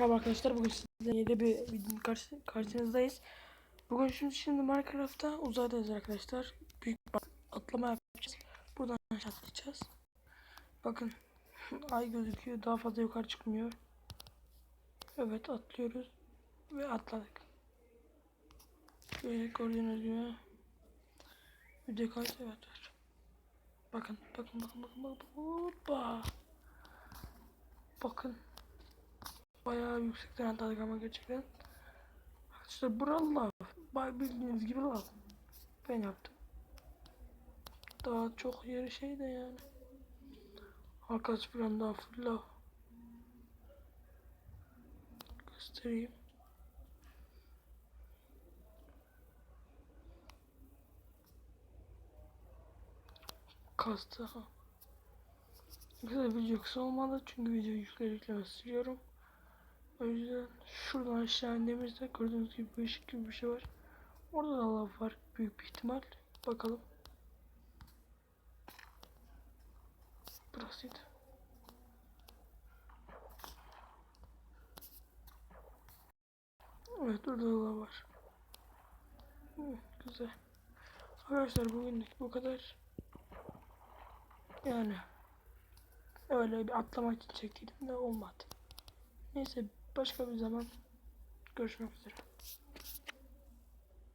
Merhaba arkadaşlar bugün sizlerle yeni bir videonun karşı, karşınızdayız. Bugün şimdi, şimdi Minecraft'ta uzaydayız arkadaşlar. Büyük bir atlama yapacağız. Buradan aşağı atlayacağız. Bakın ay gözüküyor daha fazla yukarı çıkmıyor. Evet atlıyoruz ve atladık. Böyle gördüğünüz gibi video kaydı evet var. Bakın bakın bakın bakın bakın hoppa. Bakın bayağı yüksekten atladık ama gerçekten. İşte buralar bildiğiniz gibi lav. Ben yaptım. Daha çok yeri şey de yani. Arkası falan daha full lav. Göstereyim. Kastı ha. Güzel video kısa olmadı çünkü video yükleri yükleme sürüyorum. O yüzden şuradan aşağı indiğimizde gördüğünüz gibi bir ışık gibi bir şey var. Orada da lav var büyük bir ihtimal. Bakalım. Burasıydı. Evet orada da var. Güzel. Arkadaşlar bugünlük bu kadar. Yani öyle bir atlamak için çektiydim de olmadı. Neyse Başka bir zaman görüşmek üzere.